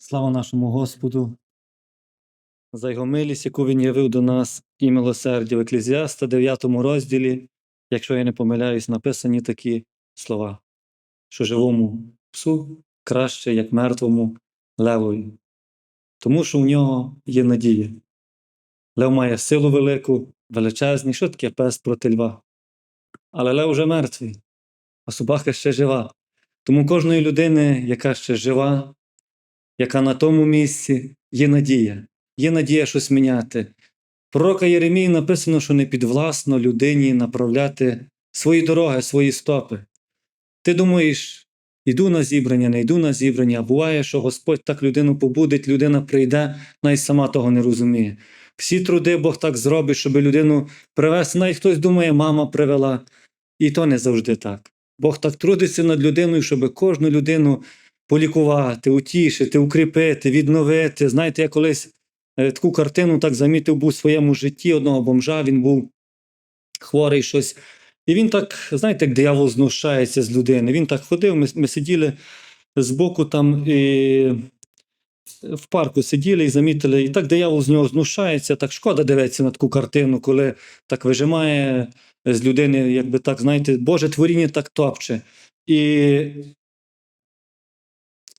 Слава нашому Господу, за його милість, яку він явив до нас, і милосердя в Еклезіаста, 9 розділі, якщо я не помиляюсь, написані такі слова, що живому псу краще, як мертвому левові, тому що в нього є надія. Лев має силу велику, величезні, що таке пес проти льва. Але лев вже мертвий, а собака ще жива. Тому кожної людини, яка ще жива, яка на тому місці, є надія, є надія щось міняти. Пророка Єремії написано, що не підвласно людині направляти свої дороги, свої стопи. Ти думаєш, йду на зібрання, не йду на зібрання, а буває, що Господь так людину побудить, людина прийде, навіть сама того не розуміє. Всі труди Бог так зробить, щоб людину привести. Навіть хтось думає, мама привела. І то не завжди так. Бог так трудиться над людиною, щоб кожну людину полікувати, утішити, укріпити, відновити. Знаєте, я колись е, таку картину так замітив був у своєму житті одного бомжа, він був хворий щось. І він так, знаєте, як диявол знущається з людини. Він так ходив, ми, ми сиділи збоку там і в парку сиділи і замітили, і так диявол з нього знущається. Так шкода дивитися на таку картину, коли так вижимає з людини, якби так, знаєте, Боже творіння так топче. І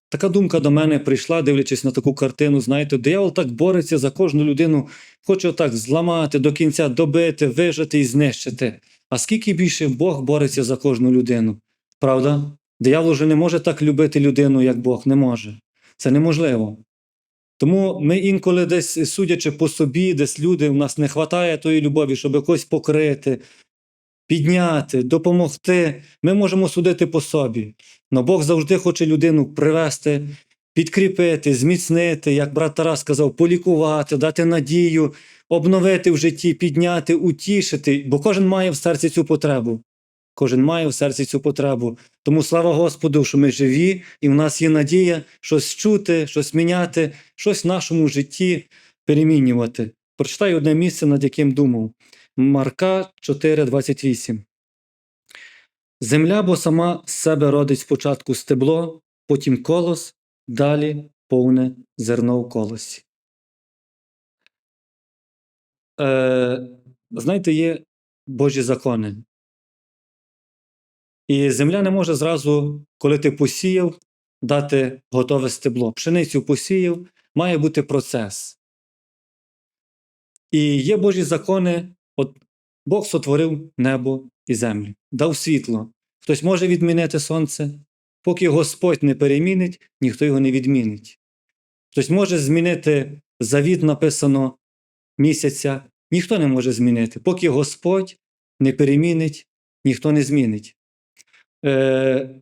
така думка до мене прийшла, дивлячись на таку картину. Знаєте, диявол так бореться за кожну людину, хоче так зламати до кінця, добити, вижити і знищити. А скільки більше Бог бореться за кожну людину? Правда? Диявол вже не може так любити людину, як Бог не може. Це неможливо. Тому ми інколи десь, судячи по собі, десь люди, в нас не вистачає тої любові, щоб якось покрити, підняти, допомогти. Ми можемо судити по собі. Но Бог завжди хоче людину привести, підкріпити, зміцнити, як брат Тарас сказав, полікувати, дати надію, обновити в житті, підняти, утішити, бо кожен має в серці цю потребу. Кожен має в серці цю потребу. Тому слава Господу, що ми живі, і в нас є надія щось чути, щось міняти, щось в нашому житті перемінювати. Прочитаю одне місце, над яким думав. Марка 4,28. Земля бо сама з себе родить спочатку стебло, потім колос, далі повне зерно в колосі. Е, знаєте, є Божі закони. І земля не може зразу, коли ти посіяв, дати готове стебло. Пшеницю посіяв, має бути процес. І є Божі закони. Бог сотворив небо і землю, дав світло. Хтось може відмінити сонце. Поки Господь не перемінить, ніхто його не відмінить. Хтось може змінити завіт, написано місяця, ніхто не може змінити. Поки Господь не перемінить, ніхто не змінить. Е,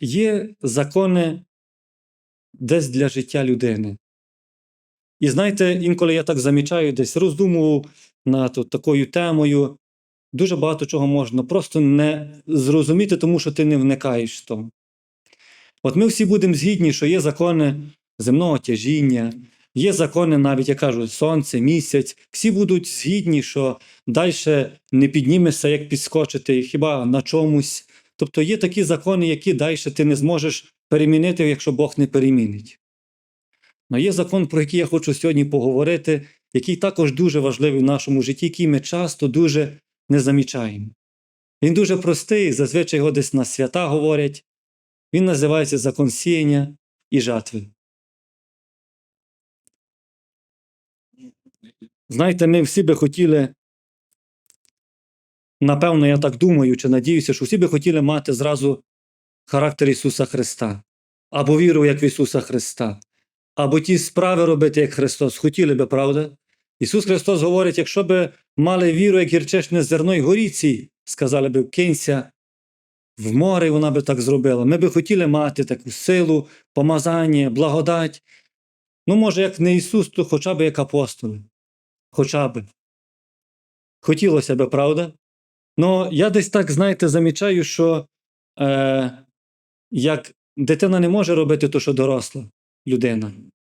Є закони десь для життя людини. І знаєте, інколи я так замічаю, десь роздумував над от такою темою. Дуже багато чого можна просто не зрозуміти, тому що ти не вникаєш в то. От ми всі будемо згідні, що є закони земного тяжіння, є закони, навіть я кажу, сонце, місяць. Всі будуть згідні, що далі не піднімешся, як підскочити, хіба на чомусь. Тобто є такі закони, які далі ти не зможеш перемінити, якщо Бог не перемінить. Але є закон, про який я хочу сьогодні поговорити, який також дуже важливий в нашому житті, який ми часто дуже не замічаємо. Він дуже простий, зазвичай його десь на свята говорять. Він називається закон сіяння і жатви. Знаєте, ми всі би хотіли, напевно, я так думаю, чи надіюся, що всі би хотіли мати зразу характер Ісуса Христа, або віру, як в Ісуса Христа, або ті справи робити, як Христос. Хотіли би, правда? Ісус Христос говорить, якщо би мали віру, як гірчичне зерно й горіці, сказали би, кинься в море, і вона би так зробила. Ми би хотіли мати таку силу, помазання, благодать. Ну, може, як не Ісус, то хоча б як апостоли. Хоча б. Хотілося б, правда? Ну, я десь так, знаєте, замічаю, що е, як дитина не може робити те, що доросла людина,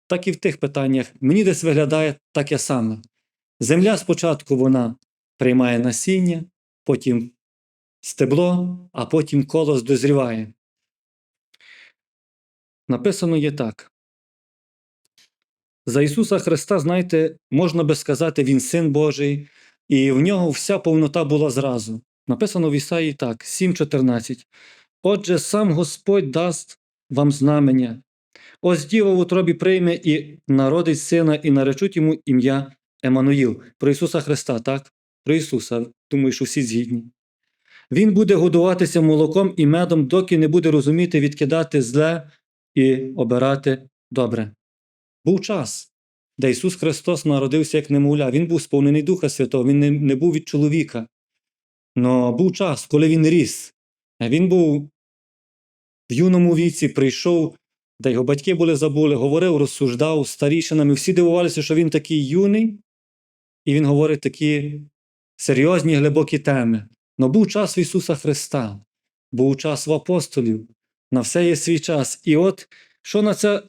так і в тих питаннях мені десь виглядає таке саме. Земля спочатку вона приймає насіння, потім стебло, а потім колос дозріває. написано є так. За Ісуса Христа, знаєте, можна би сказати, Він Син Божий, і в нього вся повнота була зразу. Написано в Ісаї так, 7.14. Отже, сам Господь дасть вам знамення. Ось діва в утробі прийме і народить сина, і наречуть йому ім'я Еммануїл. Про Ісуса Христа, так? Про Ісуса. Думаю, що всі згідні. Він буде годуватися молоком і медом, доки не буде розуміти відкидати зле і обирати добре. Був час, де Ісус Христос народився як немовля. Він був сповнений Духа Святого, Він не, не був від чоловіка. Но був час, коли він ріс. Він був в юному віці, прийшов, де його батьки були забули, говорив, розсуждав старішинами. Всі дивувалися, що він такий юний, і він говорить такі серйозні, глибокі теми. Но був час в Ісуса Христа, був час в апостолів, на все є свій час. І от що на це,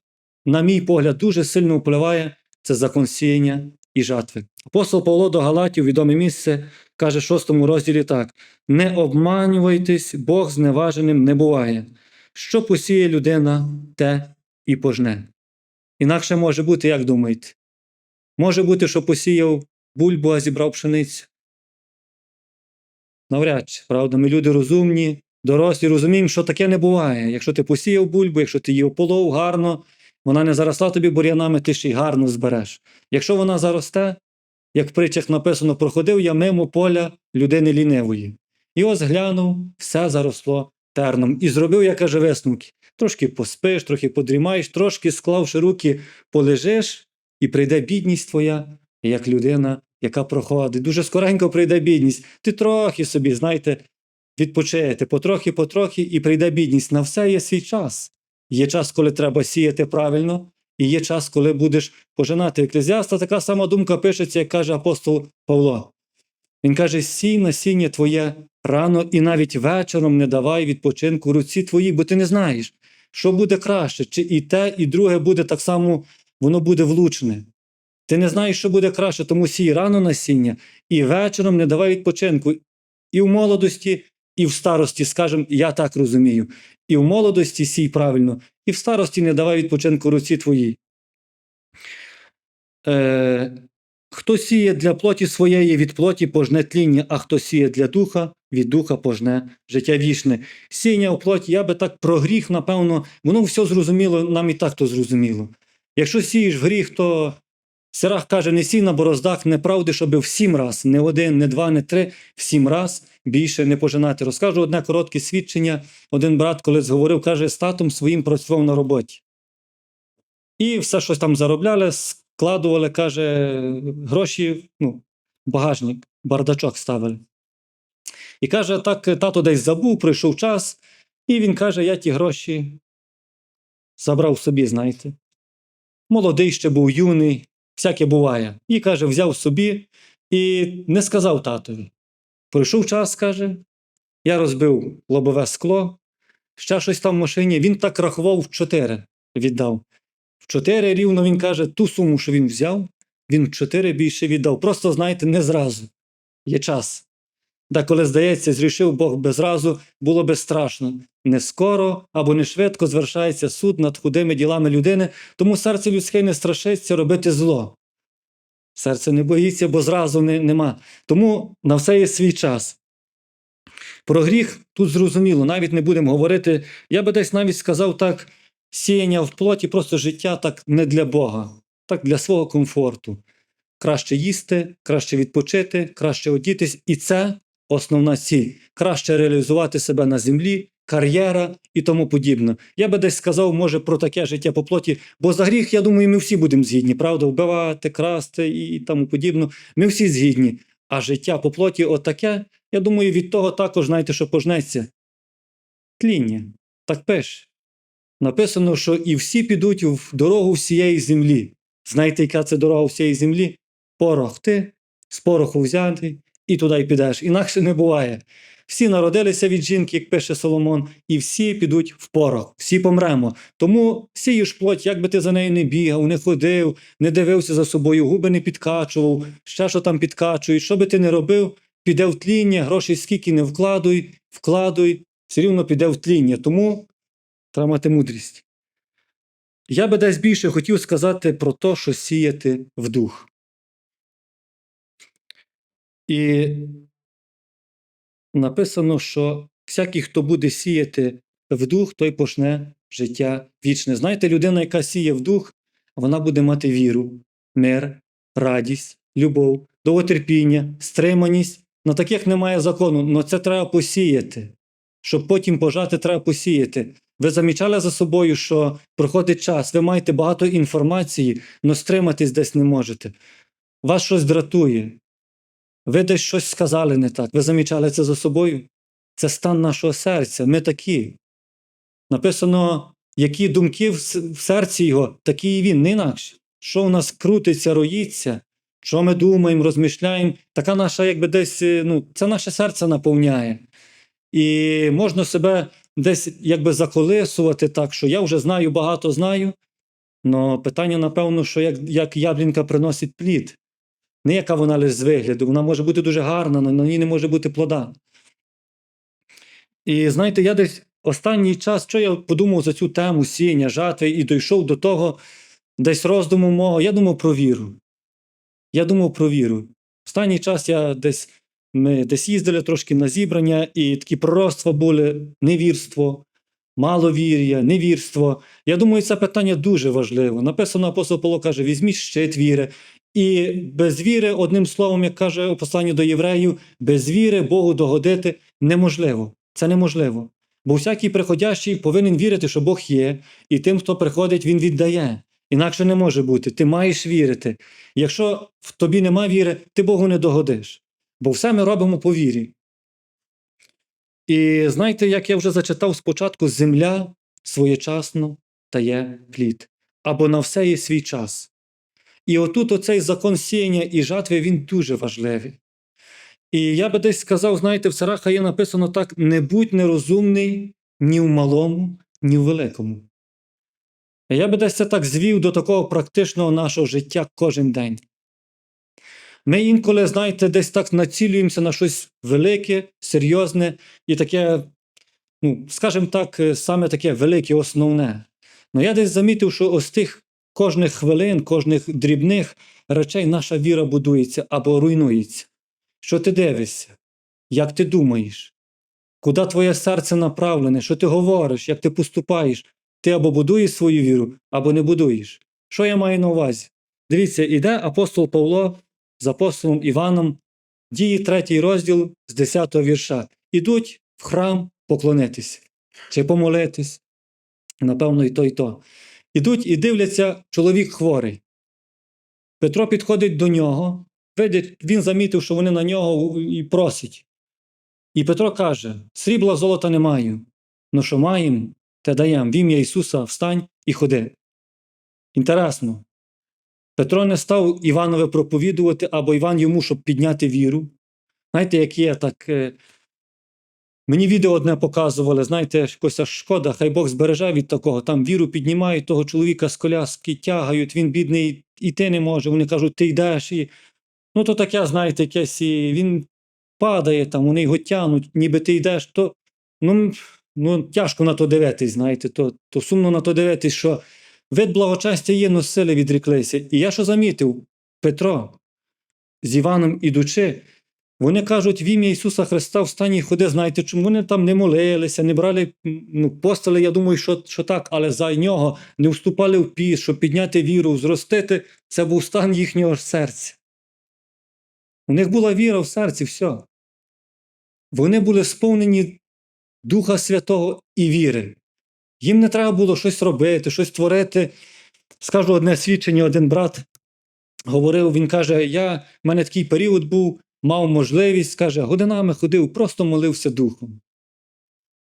на мій погляд, дуже сильно впливає, це закон сіяння і жатви. Апостол Павло до Галатів, відоме місце, каже в шостому розділі так: не обманювайтесь, Бог зневаженим не буває. Що посіє людина, те і пожне. Інакше може бути, як думаєте? Може бути, що посіяв бульбу, а зібрав пшеницю. Навряд чи, правда, ми люди розумні, дорослі, розуміємо, що таке не буває. Якщо ти посіяв бульбу, якщо ти її ополов гарно, вона не заросла тобі бур'янами, ти ще й гарно збереш. Якщо вона заросте, як в притчах написано, проходив я мимо поля людини лінивої. І ось глянув, все заросло терном. І зробив, як каже висновки. Трошки поспиш, трохи подрімаєш, трошки склавши руки, полежиш, і прийде бідність твоя, як людина, яка проходить. Дуже скоренько прийде бідність. Ти трохи собі, знаєте, відпочиєте, потрохи, потрохи, і прийде бідність. На все є свій час. Є час, коли треба сіяти правильно, і є час, коли будеш пожинати. Еклезіаста така сама думка пишеться, як каже апостол Павло. Він каже: сій насіння твоє рано і навіть вечором не давай відпочинку руці твоїй, бо ти не знаєш, що буде краще, чи і те, і друге буде так само, воно буде влучне. Ти не знаєш, що буде краще, тому сій рано насіння, і вечором не давай відпочинку. І в молодості, і в старості, скажімо, я так розумію. І в молодості сій правильно, і в старості не давай відпочинку руці твоїй. Е, хто сіє для плоті своєї, від плоті пожне тління, а хто сіє для духа, від духа пожне життя вічне. Сіяння у плоті, я би так про гріх, напевно, воно все зрозуміло, нам і так то зрозуміло. Якщо сієш в гріх, то Сирах каже, не сій на бороздах неправди, щоб в сім раз, не один, не два, не три, в сім раз більше не пожинати. Розкажу одне коротке свідчення. Один брат колись говорив, каже, з татом своїм працював на роботі. І все щось там заробляли, складували, каже, гроші, ну, багажник, бардачок ставили. І каже, так тато десь забув, прийшов час, і він каже: я ті гроші забрав собі, знаєте. Молодий ще був юний, всяке буває. І каже, взяв собі і не сказав татові. Пройшов час, каже, я розбив лобове скло, ще щось там в машині. Він так рахував в чотири віддав. В чотири рівно він каже, ту суму, що він взяв, він в чотири більше віддав. Просто, знаєте, не зразу. Є час. Да коли здається, зрішив Бог без разу, було би страшно. Не скоро або не швидко звершається суд над худими ділами людини, тому серце людське не страшиться робити зло. Серце не боїться, бо зразу не, нема. Тому на все є свій час. Про гріх тут зрозуміло, навіть не будемо говорити. Я би десь навіть сказав так: сіяння в плоті, просто життя так не для Бога, так для свого комфорту. Краще їсти, краще відпочити, краще одітись, і це основна ціль. Краще реалізувати себе на землі, кар'єра і тому подібне. Я би десь сказав, може, про таке життя по плоті, бо за гріх, я думаю, ми всі будемо згідні, правда, вбивати, красти і тому подібне. Ми всі згідні. А життя по плоті, отаке, я думаю, від того також, знаєте, що пожнеться. Тління. Так пише. Написано, що і всі підуть в дорогу всієї землі. Знаєте, яка це дорога всієї землі? Порох ти, з пороху взятий, і туди й підеш. Інакше не буває. Всі народилися від жінки, як пише Соломон, і всі підуть в порох, всі помремо. Тому сієш плоть, як би ти за нею не бігав, не ходив, не дивився за собою, губи не підкачував, ще що там підкачують. Що би ти не робив, піде в тління, грошей скільки не вкладуй, вкладуй, все рівно піде в тління. Тому треба мати мудрість. я би десь більше хотів сказати про те, що сіяти в дух. І написано, що всякий, хто буде сіяти в дух, той почне життя вічне. Знаєте, людина, яка сіє в дух, вона буде мати віру, мир, радість, любов, довготерпіння, стриманість. На таких немає закону, але це треба посіяти. Щоб потім пожати, треба посіяти. Ви замічали за собою, що проходить час, ви маєте багато інформації, але стриматись десь не можете. Вас щось дратує. Ви десь щось сказали не так. Ви замічали це за собою? Це стан нашого серця. Ми такі. Написано, які думки в серці його, такі і він, не інакше. Що в нас крутиться, роїться, що ми думаємо, розмишляємо, така наша, якби десь, е, ну, це наше серце наповняє. І можна себе десь якби заколисувати так, що я вже знаю, багато знаю. але питання, напевно, що як, як яблінка приносить плід. Не яка вона лише з вигляду, вона може бути дуже гарна, але на ній не може бути плода. І знаєте, я десь останній час, що я подумав за цю тему сіння, жатви, і дійшов до того десь роздуму мого, я думав про віру. Я думав про віру. Останній час я десь ми десь їздили трошки на зібрання, і такі пророцтва були невірство, маловір'я, невірство. Я думаю, це питання дуже важливе. Написано, апостол Павло каже: візьміть щит віри. І без віри, одним словом, як каже у посланні до євреїв, без віри Богу догодити неможливо. Це неможливо. Бо всякий приходящий повинен вірити, що Бог є, і тим, хто приходить, він віддає. Інакше не може бути. Ти маєш вірити. Якщо в тобі нема віри, ти Богу не догодиш. Бо все ми робимо по вірі. І знаєте, як я вже зачитав спочатку, земля своєчасно дає плід, або на все є свій час. І отут оцей закон сіяння і жатви він дуже важливий. І я би десь сказав, знаєте, в Сараха є написано так: не будь нерозумний ні в малому, ні в великому. Я би десь це так звів до такого практичного нашого життя кожен день. Ми інколи, знаєте, десь так націлюємося на щось велике, серйозне і таке, ну, скажімо так, е, саме таке велике, основне. Ну я десь замітив, що ось тих кожних хвилин, кожних дрібних речей наша віра будується або руйнується. Що ти дивишся? Як ти думаєш? Куди твоє серце направлене? Що ти говориш, як ти поступаєш? Ти або будуєш свою віру, або не будуєш. Що я маю на увазі? Дивіться, іде апостол Павло з апостолом Іваном, дії третій розділ з 10 вірша. Ідуть в храм поклонитись чи помолитись. Напевно, і то, і то. Ідуть і дивляться, чоловік хворий. Петро підходить до нього, видить, він замітив, що вони на нього і просить. І Петро каже: Срібла золота не маю, но що маємо, те даємо. В ім'я Ісуса встань і ходи. Інтересно. Петро не став Іванове проповідувати, або Іван йому, щоб підняти віру. Знаєте, як є, так. е, Мені відео одне показували, знаєте, якось аж шкода, хай Бог збереже від такого. Там віру піднімають, того чоловіка з коляски тягають, він бідний, іти не може. Вони кажуть, ти йдеш. І... Ну, то таке, знаєте, якесь, і він падає, там, вони його тягнуть, ніби ти йдеш, то ну, ну, тяжко на то дивитись, знаєте, то, то сумно на то дивитись, що вид благочестя є, но сили відріклися. І я що замітив, Петро з Іваном ідучи, вони кажуть, в ім'я Ісуса Христа встань і ходи. Знаєте, чому вони там не молилися, не брали ну, постели, я думаю, що, що так, але за нього не вступали в піс, щоб підняти віру, зростити, це був стан їхнього серця. У них була віра в серці, все. Вони були сповнені Духа Святого і віри. Їм не треба було щось робити, щось творити. Скажу одне свідчення, один брат говорив, він каже: я, в мене такий період був, мав можливість, каже, годинами ходив, просто молився духом.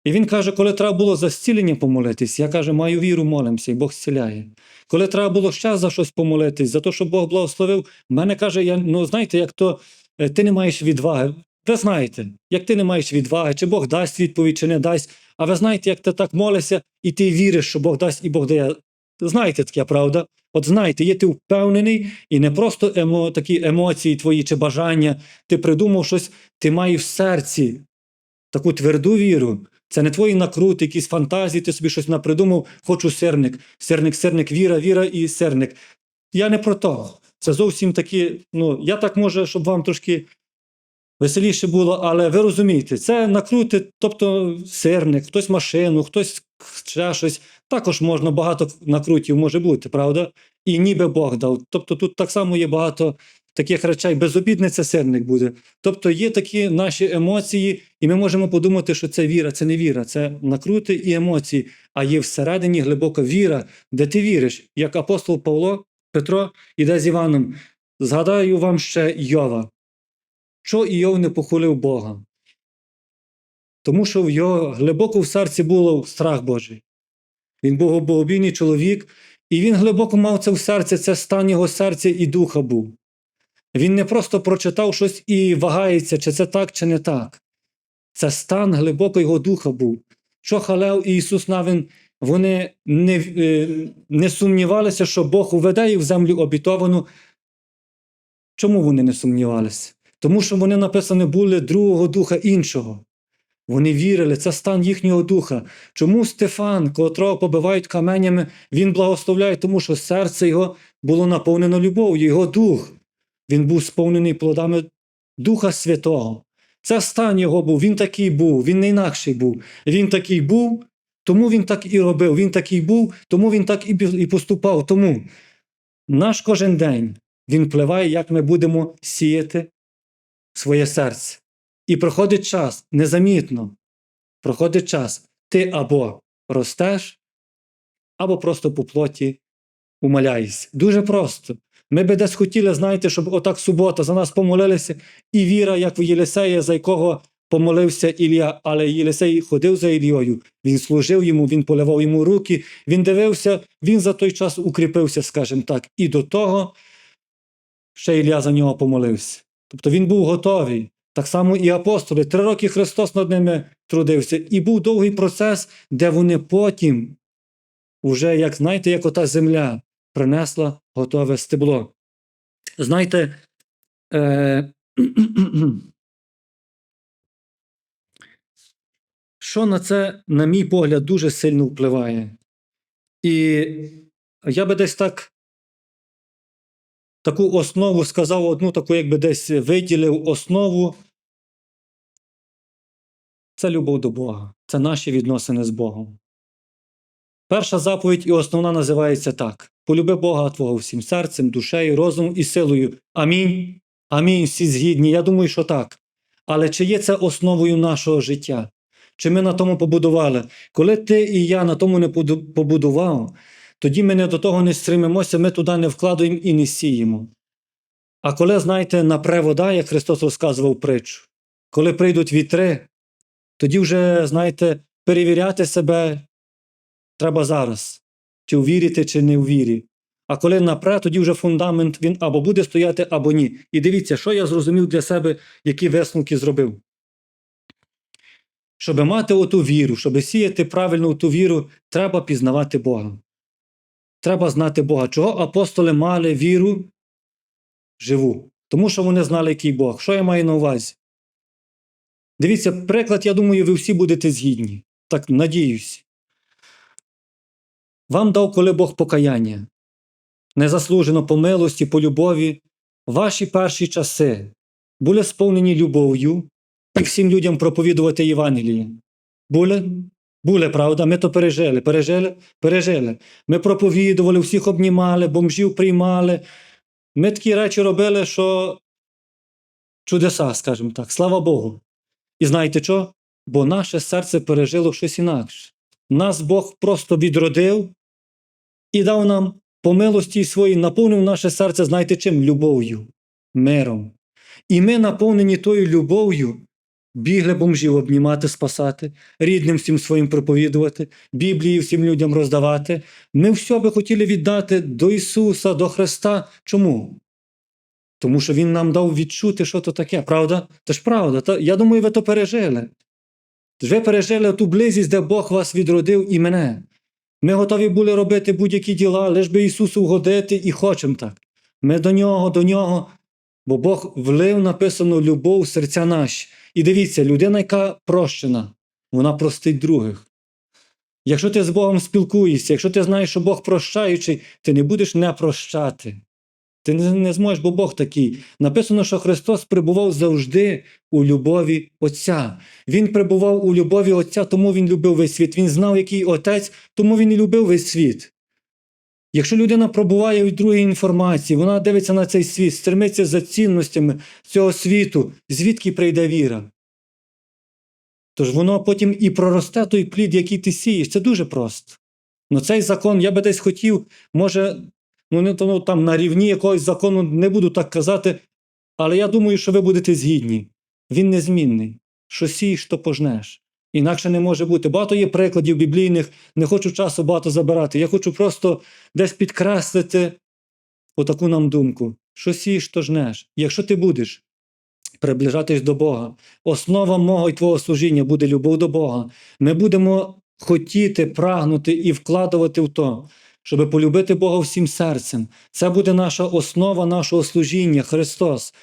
І він каже, коли треба було за зцілення помолитись, я каже, маю віру, молимося, і Бог зціляє. Коли треба було ще за щось помолитись, за те, щоб Бог благословив, мене каже, я, ну знаєте, як то е, ти не маєш відваги. Ви знаєте, як ти не маєш відваги, чи Бог дасть відповідь, чи не дасть. А ви знаєте, як ти так молишся, і ти віриш, що Бог дасть і Бог дає. Знаєте таке, правда? От знаєте, є ти впевнений, і не просто емо, такі емоції твої чи бажання, ти придумав щось, ти маєш в серці таку тверду віру, Це не твої накрути, якісь фантазії, ти собі щось напридумав, хочу сирник. Сирник, сирник, віра, віра і сирник. Я не про то. Це зовсім такі, ну, я так може, щоб вам трошки веселіше було, але ви розумієте, це накрути, тобто сирник, хтось машину, хтось ще щось. Також можна багато накрутів може бути, правда? І ніби Бог дав. Тобто тут так само є багато таких речей. Безобідний це сирник буде. Тобто є такі наші емоції, і ми можемо подумати, що це віра, це не віра, це накрути і емоції. А є всередині глибока віра, де ти віриш, як апостол Павло Петро іде з Іваном. Згадаю вам ще Йова. Що Іов не похвалив Бога? Тому що в його глибоко в серці було страх Божий. Він був богобійний чоловік, і він глибоко мав це в серці, це стан його серця і духа був. Він не просто прочитав щось і вагається, чи це так, чи не так. Це стан глибоко його духа був. Що Халев і Ісус Навин, вони не, е, не сумнівалися, що Бог уведе їх в землю обітовану. Чому вони не сумнівалися? Тому що вони написані були другого духа іншого. Вони вірили, це стан їхнього духа. Чому Стефан, котрого побивають каменями, він благословляє, тому що серце його було наповнено любов'ю, його дух. Він був сповнений плодами Духа Святого. Це стан його був, він такий був, він не інакший був. Він такий був, тому він так і робив. Він такий був, тому він так і поступав. Тому наш кожен день він впливає, як ми будемо сіяти своє серце. І проходить час незамітно. Проходить час. Ти або ростеш, або просто по плоті умаляєшся. Дуже просто. Ми би десь хотіли, знаєте, щоб отак субота за нас помолилися, і віра, як в Єлисея, за якого помолився Ілля, але Єлисей ходив за Ілією, він служив йому, він поливав йому руки, він дивився, він за той час укріпився, скажімо так, і до того ще Ілля за нього помолився. Тобто він був готовий. Так само і апостоли. Три роки Христос над ними трудився. І був довгий процес, де вони потім, уже, як знаєте, як ота земля принесла готове стебло. Знаєте, е... що на це, на мій погляд, дуже сильно впливає. І я би десь так таку основу сказав, одну таку, якби десь виділив основу. Це любов до Бога, це наші відносини з Богом. Перша заповідь і основна називається так: полюби Бога Твого всім серцем, душею, розумом і силою. Амінь. Амінь. Всі згідні. Я думаю, що так. Але чи є це основою нашого життя? Чи ми на тому побудували? Коли ти і я на тому не побудував, тоді ми не до того не стримимося, ми туди не вкладаємо і не сіємо. А коли, знаєте, напре вода, як Христос розказував притчу, коли прийдуть вітри, тоді вже, знаєте, перевіряти себе треба зараз, чи у вірі чи не у вірі. А коли напре, тоді вже фундамент він або буде стояти, або ні. І дивіться, що я зрозумів для себе, які висновки зробив. Щоб мати оту віру, щоб сіяти правильно ту віру, треба пізнавати Бога. Треба знати Бога. Чого апостоли мали віру живу? Тому що вони знали, який Бог. Що я маю на увазі? Дивіться, приклад, я думаю, ви всі будете згідні. Так, надіюсь. Вам дав, коли Бог покаяння. Незаслужено по милості, по любові. Ваші перші часи були сповнені любов'ю і всім людям проповідувати Євангеліє. Були? Були, правда, ми то пережили, пережили, пережили. Ми проповідували, всіх обнімали, бомжів приймали. Ми такі речі робили, що чудеса, скажімо так, слава Богу. І знаєте що? Бо наше серце пережило щось інакше. Нас Бог просто відродив і дав нам по милості своїй, наповнив наше серце, знаєте чим? Любов'ю, миром. І ми, наповнені тою любов'ю, бігли бомжів обнімати, спасати, рідним всім своїм проповідувати, Біблії всім людям роздавати. Ми все би хотіли віддати до Ісуса, до Христа. Чому? Тому що Він нам дав відчути, що то таке, правда? Це ж правда. Я думаю, ви то пережили. Ви пережили ту близість, де Бог вас відродив і мене. Ми готові були робити будь-які діла, лиш би Ісусу вгодити і хочемо так. Ми до нього, до нього, бо Бог влив написано любов в серця наші. І дивіться, людина, яка прощена, вона простить других. Якщо ти з Богом спілкуєшся, якщо ти знаєш, що Бог прощаючий, ти не будеш не прощати. Ти не, зможеш, бо Бог такий. Написано, що Христос перебував завжди у любові Отця. Він перебував у любові Отця, тому Він любив весь світ. Він знав, який Отець, тому він і любив весь світ. Якщо людина пробуває від другої інформації, вона дивиться на цей світ, стремиться за цінностями цього світу, звідки прийде віра? Тож воно потім і проросте той плід, який ти сієш. Це дуже просто. Ну цей закон, я би десь хотів, може, ну не ну, там на рівні якогось закону не буду так казати, але я думаю, що ви будете згідні. Він незмінний. Що сієш, то пожнеш. Інакше не може бути. Багато є прикладів біблійних, не хочу часу багато забирати. Я хочу просто десь підкреслити отаку нам думку. Що сієш, то жнеш. Якщо ти будеш приближатись до Бога, основа мого і твого служіння буде любов до Бога. Ми будемо хотіти, прагнути і вкладувати в то, щоб полюбити Бога всім серцем. Це буде наша основа нашого служіння, Христос.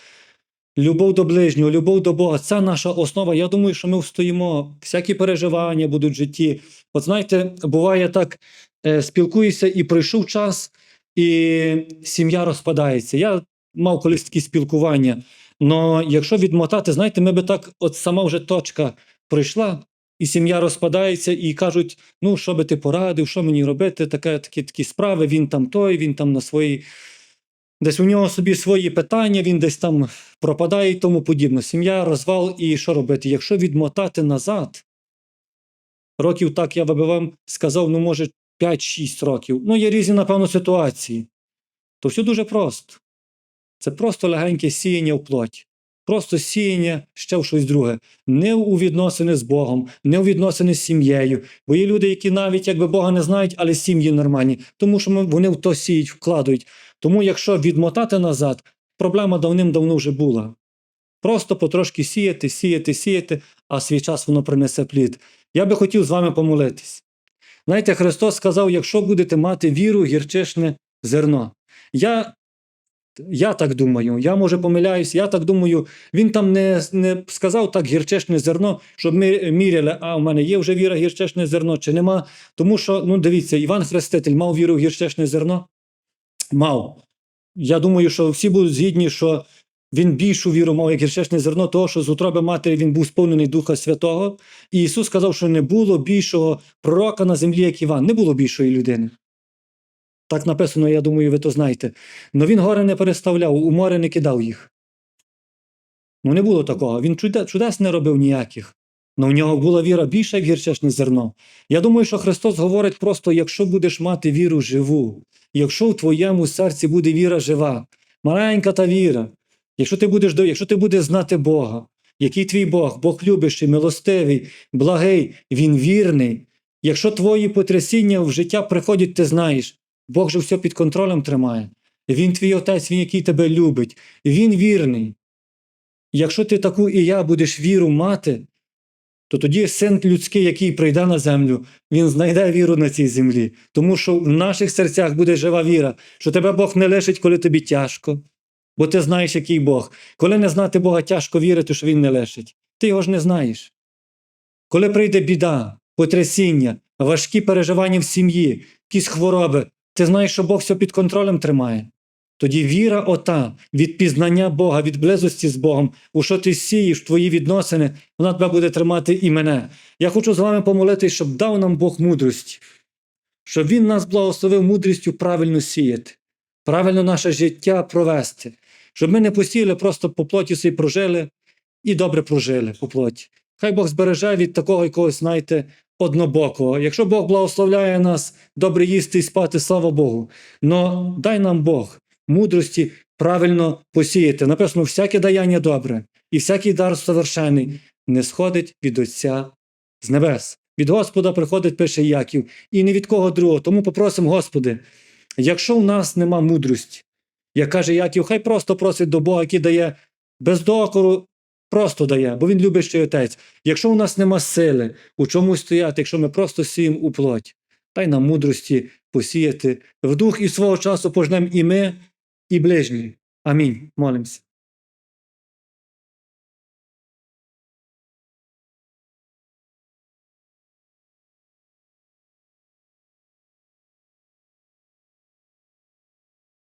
Любов до ближнього, любов до Бога це наша основа. Я думаю, що ми встоїмо. Всякі переживання будуть в житті. От знаєте, буває так, е, спілкуюся і пройшов час, і сім'я розпадається. Я мав колись такі спілкування. Но якщо відмотати, знаєте, ми би так, от сама вже точка пройшла, і сім'я розпадається, і кажуть: ну, що би ти порадив, що мені робити, таке, такі, такі справи, він там той, він там на своїй. Десь у нього собі свої питання, він десь там пропадає і тому подібне. Сім'я, розвал, і що робити? Якщо відмотати назад, років так я би вам сказав, ну, може, 5-6 років. Ну, є різні, напевно, ситуації. То все дуже просто. Це просто легеньке сіяння в плоть. Просто сіяння ще в щось друге. Не у відносини з Богом, не у відносини з сім'єю. Бо є люди, які навіть якби Бога не знають, але сім'ї нормальні, тому що вони в то сіють, вкладають. Тому, якщо відмотати назад, проблема давним-давно вже була. Просто потрошки сіяти, сіяти, сіяти, а свій час воно принесе плід. Я би хотів з вами помолитись. Знаєте, Христос сказав: якщо будете мати віру, гірчишне зерно. Я я так думаю, я може помиляюсь, я так думаю, він там не, не сказав так гірчешне зерно, щоб ми міряли, а у мене є вже віра гірчешне зерно чи нема. Тому що, ну дивіться, Іван Хреститель мав віру в гірчешне зерно? Мав. Я думаю, що всі будуть згідні, що він більшу віру мав, як гірчешне зерно, того, що з утроби матері він був сповнений Духа Святого. І Ісус сказав, що не було більшого пророка на землі, як Іван, не було більшої людини. Так написано, я думаю, ви то знаєте. Но він гори не переставляв, у море не кидав їх. Ну, не було такого. Він чудес не робив ніяких. Но в нього була віра більша, як гірчешне зерно. Я думаю, що Христос говорить просто: якщо будеш мати віру живу, якщо в твоєму серці буде віра жива, маленька та віра, якщо ти будеш якщо ти будеш знати Бога, який твій Бог, Бог любящий, милостивий, благий, Він вірний. Якщо твої потрясіння в життя приходять, ти знаєш, Бог же все під контролем тримає. Він твій отець, він який тебе любить, він вірний. Якщо ти таку і я будеш віру мати, то тоді син людський, який прийде на землю, він знайде віру на цій землі. Тому що в наших серцях буде жива віра, що тебе Бог не лишить, коли тобі тяжко. Бо ти знаєш, який Бог. Коли не знати Бога, тяжко вірити, що Він не лишить. Ти його ж не знаєш. Коли прийде біда, потрясіння, важкі переживання в сім'ї, якісь хвороби, ти знаєш, що Бог все під контролем тримає. Тоді віра ота від пізнання Бога, від близості з Богом, у що ти сієш, твої відносини, вона тебе буде тримати і мене. Я хочу з вами помолитись, щоб дав нам Бог мудрості, щоб Він нас благословив мудрістю правильно сіяти, правильно наше життя провести, щоб ми не посіяли, просто по плоті собі прожили і добре прожили по плоті. Хай Бог збереже від такого якогось, знаєте, однобокого. Якщо Бог благословляє нас добре їсти і спати, слава Богу. Но дай нам Бог мудрості правильно посіяти. Написано, всяке даяння добре, і всякий дар совершений не сходить від Отця з небес. Від Господа приходить, пише Яків, і не від кого другого. Тому попросимо, Господи, якщо в нас нема мудрості, як каже Яків, хай просто просить до Бога, який дає без докору, просто дає, бо він любящий отець. Якщо у нас нема сили, у чомусь стояти, якщо ми просто сіємо у плоть, дай нам мудрості посіяти в дух і свого часу пожнемо і ми, і ближні. Амінь. Молимося.